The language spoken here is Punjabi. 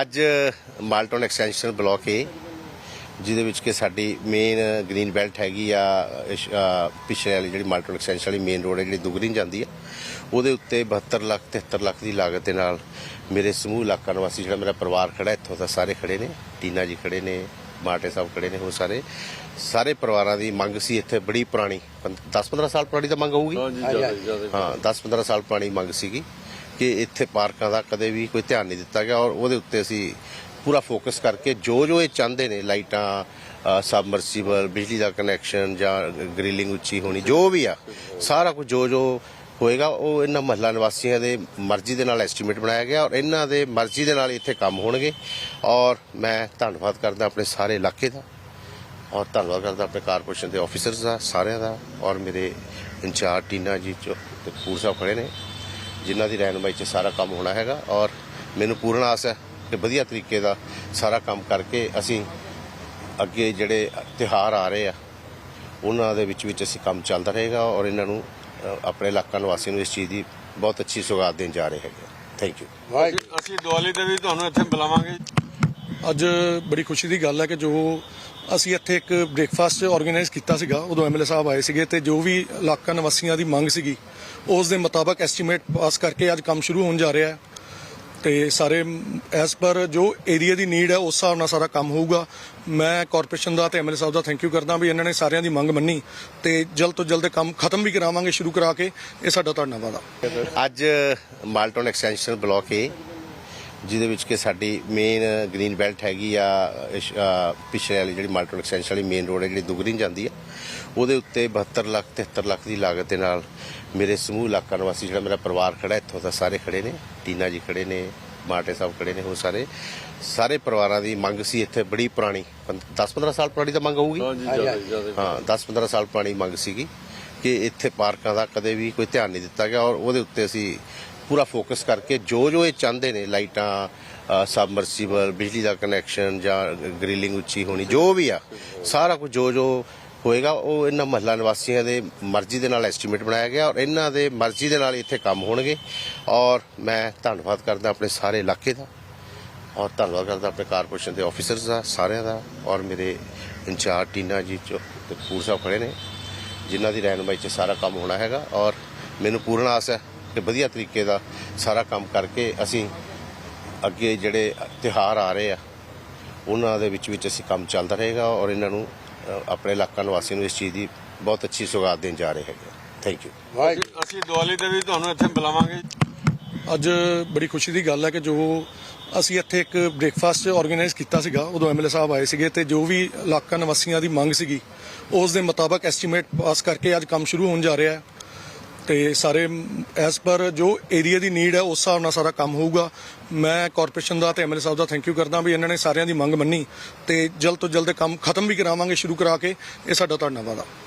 ਅੱਜ ਮਾਲਟਨ ਐਕਸਟੈਂਸ਼ਨ ਬਲਾਕ ਏ ਜਿਹਦੇ ਵਿੱਚ ਕਿ ਸਾਡੀ ਮੇਨ ਗ੍ਰੀਨ ਬੈਲਟ ਹੈਗੀ ਆ ਪਿਛਲੇ ਵਾਲੀ ਜਿਹੜੀ ਮਾਲਟਨ ਐਕਸਟੈਂਸ਼ਨ ਵਾਲੀ ਮੇਨ ਰੋਡ ਹੈ ਜਿਹੜੀ ਦੁਗਰੀ ਨੂੰ ਜਾਂਦੀ ਆ ਉਹਦੇ ਉੱਤੇ 72 ਲੱਖ 73 ਲੱਖ ਦੀ ਲਾਗਤ ਦੇ ਨਾਲ ਮੇਰੇ ਸਮੂਹ ਇਲਾਕਾ ਨਿਵਾਸੀ ਜਿਹੜਾ ਮੇਰਾ ਪਰਿਵਾਰ ਖੜਾ ਇੱਥੋਂ ਦਾ ਸਾਰੇ ਖੜੇ ਨੇ ਟੀਨਾ ਜੀ ਖੜੇ ਨੇ ਮਾਟੇ ਸਾਹਿਬ ਖੜੇ ਨੇ ਉਹ ਸਾਰੇ ਸਾਰੇ ਪਰਿਵਾਰਾਂ ਦੀ ਮੰਗ ਸੀ ਇੱਥੇ ਬੜੀ ਪੁਰਾਣੀ 10-15 ਸਾਲ ਪੁਰਾਣੀ ਤਾਂ ਮੰਗ ਹੋਊਗੀ? ਹਾਂ 10-15 ਸਾਲ ਪੁਰਾਣੀ ਮੰਗ ਸੀਗੀ। ਕਿ ਇੱਥੇ ਪਾਰਕਾਂ ਦਾ ਕਦੇ ਵੀ ਕੋਈ ਧਿਆਨ ਨਹੀਂ ਦਿੱਤਾ ਗਿਆ ਔਰ ਉਹਦੇ ਉੱਤੇ ਅਸੀਂ ਪੂਰਾ ਫੋਕਸ ਕਰਕੇ ਜੋ ਜੋ ਇਹ ਚਾਹੁੰਦੇ ਨੇ ਲਾਈਟਾਂ ਸਬਮਰਸੀਬਲ, ਬਿਜਲੀ ਦਾ ਕਨੈਕਸ਼ਨ ਜਾਂ ਗ੍ਰਿਲਿੰਗ ਉੱਚੀ ਹੋਣੀ, ਜੋ ਵੀ ਆ, ਸਾਰਾ ਕੁਝ ਜੋ ਜੋ ਹੋਏਗਾ, ਉਹ ਇਹਨਾਂ ਮਹੱਲਾ ਨਿਵਾਸੀਆਂ ਦੇ ਮਰਜ਼ੀ ਦੇ ਨਾਲ ਐਸਟੀਮੇਟ ਬਣਾਇਆ ਗਿਆ ਔਰ ਇਹਨਾਂ ਦੇ ਮਰਜ਼ੀ ਦੇ ਨਾਲ ਇੱਥੇ ਕੰਮ ਹੋਣਗੇ ਔਰ ਮੈਂ ਧੰਨਵਾਦ ਕਰਦਾ ਆਪਣੇ ਸਾਰੇ ਇਲਾਕੇ ਦਾ ਔਰ ਧੰਨਵਾਦ ਕਰਦਾ ਆਪਣੇ ਕਾਰਪੋਰੇਸ਼ਨ ਦੇ ਆਫੀਸਰਸ ਦਾ, ਸਾਰਿਆਂ ਦਾ ਔਰ ਮੇਰੇ ਇੰਚਾਰਜ ਟੀਨਾ ਜੀ ਚੋ ਤੇ ਕਪੂਰ ਸਾਹਿਬ ਖੜੇ ਨੇ। ਜਿਨ੍ਹਾਂ ਦੀ ਰਹਿਨੁਮਾਈ 'ਚ ਸਾਰਾ ਕੰਮ ਹੋਣਾ ਹੈਗਾ ਔਰ ਮੈਨੂੰ ਪੂਰਨ ਆਸ ਹੈ ਕਿ ਵਧੀਆ ਤਰੀਕੇ ਦਾ ਸਾਰਾ ਕੰਮ ਕਰਕੇ ਅਸੀਂ ਅੱਗੇ ਜਿਹੜੇ ਤਿਹਾਰ ਆ ਰਹੇ ਆ, ਉਹਨਾਂ ਦੇ ਵਿੱਚ ਵਿੱਚ ਅਸੀਂ ਕੰਮ ਚੱਲਦਾ ਰਹੇਗਾ ਔਰ ਇਹਨਾਂ ਨੂੰ ਆਪਣੇ ਇਲਾਕਾ ਨਿਵਾਸੀ ਨੂੰ ਇਸ ਚੀਜ਼ ਦੀ ਬਹੁਤ ਅੱਛੀ ਸੁਗਾਤ ਦੇਣ ਜਾ ਰਹੇ ਹੈਗੇ ਥੈਂਕ ਯੂ ਅਸੀਂ ਦੀਵਾਲੀ ਤੇ ਵੀ ਤੁਹਾਨੂੰ ਇੱਥੇ ਬੁਲਾਵਾਂਗੇ। ਅੱਜ ਬੜੀ ਖੁਸ਼ੀ ਦੀ ਗੱਲ ਹੈ ਕਿ ਜੋ ਅਸੀਂ ਇੱਥੇ ਇੱਕ ਬ੍ਰੇਕਫਾਸਟ ਆਰਗੇਨਾਈਜ਼ ਕੀਤਾ ਸੀਗਾ, ਉਦੋਂ ਐਮਐਲਏ ਸਾਹਿਬ ਆਏ ਸੀਗੇ ਤੇ ਜੋ ਵੀ ਇਲਾਕਾ ਨਿਵਾਸੀਆਂ ਦੀ ਮੰਗ ਸੀਗੀ, ਉਸ ਦੇ ਮੁਤਾਬਕ ਐਸਟੀਮੇਟ ਪਾਸ ਕਰਕੇ ਅੱਜ ਕੰਮ ਸ਼ੁਰੂ ਹੋਣ ਜਾ ਰਿਹਾ ਹੈ। ਤੇ ਸਾਰੇ ਐਸ ਪਰ ਜੋ ਏਰੀਆ ਦੀ ਨੀਡ ਹੈ, ਉਸ ਹਿਸਾਬ ਨਾਲ ਸਾਰਾ ਕੰਮ ਹੋਊਗਾ। ਮੈਂ ਕਾਰਪੋਰੇਸ਼ਨ ਦਾ ਤੇ ਐਮਐਲਏ ਸਾਹਿਬ ਦਾ ਥੈਂਕ ਯੂ ਕਰਦਾ ਵੀ ਇਹਨਾਂ ਨੇ ਸਾਰਿਆਂ ਦੀ ਮੰਗ ਮੰਨੀ ਤੇ ਜਲਦ ਤੋਂ ਜਲਦ ਕੰਮ ਖਤਮ ਵੀ ਕਰਾਵਾਂਗੇ, ਸ਼ੁਰੂ ਕਰਾ ਕੇ। ਇਹ ਸਾਡਾ ਧੰਨਵਾਦ ਆ। ਅੱਜ ਮਾਲਟਨ ਐਕਸਟੈਂਸ਼ਨ ਬਲਾਕ ਏ। ਜਿਹਦੇ ਵਿੱਚ ਕਿ ਸਾਡੀ ਮੇਨ ਗ੍ਰੀਨ ਬੈਲਟ ਹੈਗੀ ਆ ਪਿਛਲੇ ਵਾਲੀ ਜਿਹੜੀ ਮਾਲਟਨ ਐਕਸਟੈਂਸ਼ਨ ਵਾਲੀ ਮੇਨ ਰੋਡ ਹੈ ਜਿਹੜੀ ਦੁਗਰੀ ਨੂੰ ਜਾਂਦੀ ਆ ਉਹਦੇ ਉੱਤੇ 72 ਲੱਖ 73 ਲੱਖ ਦੀ ਲਾਗਤ ਦੇ ਨਾਲ ਮੇਰੇ ਸਮੂਹ ਇਲਾਕਾ ਨਿਵਾਸੀ ਜਿਹੜਾ ਮੇਰਾ ਪਰਿਵਾਰ ਖੜਾ ਇੱਥੋਂ ਦਾ ਸਾਰੇ ਖੜੇ ਨੇ ਟੀਨਾ ਜੀ ਖੜੇ ਨੇ ਮਾਟੇ ਸਾਹਿਬ ਖੜੇ ਨੇ ਉਹ ਸਾਰੇ ਸਾਰੇ ਪਰਿਵਾਰਾਂ ਦੀ ਮੰਗ ਸੀ ਇੱਥੇ ਬੜੀ ਪੁਰਾਣੀ 10-15 ਸਾਲ ਪੁਰਾਣੀ ਤਾਂ ਮੰਗ ਹੋਊਗੀ? ਹਾਂ 10-15 ਸਾਲ ਪੁਰਾਣੀ ਮੰਗ ਸੀਗੀ ਕਿ ਇੱਥੇ ਪਾਰਕਾਂ ਦਾ ਕਦੇ ਵੀ ਕੋਈ ਧਿਆਨ ਨਹੀਂ ਦਿੱਤਾ ਗਿਆ ਔਰ ਉਹਦੇ ਉੱਤੇ ਅਸੀਂ ਪੂਰਾ ਫੋਕਸ ਕਰਕੇ ਜੋ ਜੋ ਇਹ ਚਾਹੁੰਦੇ ਨੇ, ਲਾਈਟਾਂ ਸਬਮਰਸੀਬਲ, ਬਿਜਲੀ ਦਾ ਕਨੈਕਸ਼ਨ ਜਾਂ ਗ੍ਰਿਲਿੰਗ ਉੱਚੀ ਹੋਣੀ, ਜੋ ਵੀ ਆ, ਸਾਰਾ ਕੁਝ ਜੋ ਜੋ ਹੋਏਗਾ, ਉਹ ਇਹਨਾਂ ਮਹੱਲਾ ਨਿਵਾਸੀਆਂ ਦੇ ਮਰਜ਼ੀ ਦੇ ਨਾਲ ਐਸਟੀਮੇਟ ਬਣਾਇਆ ਗਿਆ ਔਰ ਇਹਨਾਂ ਦੇ ਮਰਜ਼ੀ ਦੇ ਨਾਲ ਇੱਥੇ ਕੰਮ ਹੋਣਗੇ। ਔਰ ਮੈਂ ਧੰਨਵਾਦ ਕਰਦਾ ਆਪਣੇ ਸਾਰੇ ਇਲਾਕੇ ਦਾ ਔਰ ਧੰਨਵਾਦ ਕਰਦਾ ਆਪਣੇ ਕਾਰਪੋਰੇਸ਼ਨ ਦੇ ਆਫੀਸਰਸ ਦਾ, ਸਾਰਿਆਂ ਦਾ ਔਰ ਮੇਰੇ ਇੰਚਾਰਜ ਟੀਨਾ ਜੀ ਚੋ ਤੇ ਕਪੂਰ ਸਾਹਿਬ ਖੜੇ ਨੇ, ਜਿਨ੍ਹਾਂ ਦੀ ਰਹਿਨੁਮਾਈ 'ਚ ਸਾਰਾ ਕੰਮ ਹੋਣਾ ਹੈਗਾ ਔਰ ਮੈਨੂੰ ਪੂਰਨ ਆਸ ਹੈ ਕਿ ਵਧੀਆ ਤਰੀਕੇ ਦਾ ਸਾਰਾ ਕੰਮ ਕਰਕੇ ਅਸੀਂ ਅੱਗੇ ਜਿਹੜੇ ਤਿਹਾਰ ਆ ਰਹੇ ਆ ਉਹਨਾਂ ਦੇ ਵਿੱਚ ਵਿੱਚ ਅਸੀਂ ਕੰਮ ਚੱਲਦਾ ਰਹੇਗਾ ਔਰ ਇਹਨਾਂ ਨੂੰ ਆਪਣੇ ਇਲਾਕਾ ਨਿਵਾਸੀਆਂ ਨੂੰ ਇਸ ਚੀਜ਼ ਦੀ ਬਹੁਤ ਅੱਛੀ ਸੁਗਾਤ ਦੇਣ ਜਾ ਰਹੇ ਹੈਗੇ ਥੈਂਕ ਯੂ ਅਸੀਂ ਦੀਵਾਲੀ ਤੇ ਵੀ ਤੁਹਾਨੂੰ ਇੱਥੇ ਬੁਲਾਵਾਂਗੇ। ਅੱਜ ਬੜੀ ਖੁਸ਼ੀ ਦੀ ਗੱਲ ਹੈ ਕਿ ਜੋ ਅਸੀਂ ਇੱਥੇ ਇੱਕ ਬ੍ਰੇਕਫਾਸਟ ਆਰਗੇਨਾਈਜ਼ ਕੀਤਾ ਸੀਗਾ ਉਦੋਂ ਐਮਐਲਏ ਸਾਹਿਬ ਆਏ ਸੀਗੇ ਤੇ ਜੋ ਵੀ ਇਲਾਕਾ ਨਿਵਾਸੀਆਂ ਦੀ ਮੰਗ ਸੀਗੀ ਉਸ ਦੇ ਮੁਤਾਬਕ ਐਸਟੀਮੇਟ ਪਾਸ ਕਰਕੇ ਅੱਜ ਕੰਮ ਸ਼ੁਰੂ ਹੋਣ ਜਾ ਰਿਹਾ ਹੈ। ਤੇ ਸਾਰੇ ਐਸ ਪਰ ਜੋ ਏਰੀਆ ਦੀ ਨੀਡ ਹੈ, ਉਸ ਹਿਸਾਬ ਨਾਲ ਸਾਰਾ ਕੰਮ ਹੋਊਗਾ। ਮੈਂ ਕਾਰਪੋਰੇਸ਼ਨ ਦਾ ਤੇ ਐਮਐਲਏ ਸਾਹਿਬ ਦਾ ਥੈਂਕ ਯੂ ਕਰਦਾ ਵੀ ਇਹਨਾਂ ਨੇ ਸਾਰਿਆਂ ਦੀ ਮੰਗ ਮੰਨੀ ਤੇ ਜਲਦ ਤੋਂ ਜਲਦ ਕੰਮ ਖਤਮ ਵੀ ਕਰਾਵਾਂਗੇ ਸ਼ੁਰੂ ਕਰਾ ਕੇ। ਇਹ ਸਾਡਾ ਧੰਨਵਾਦ ਆ।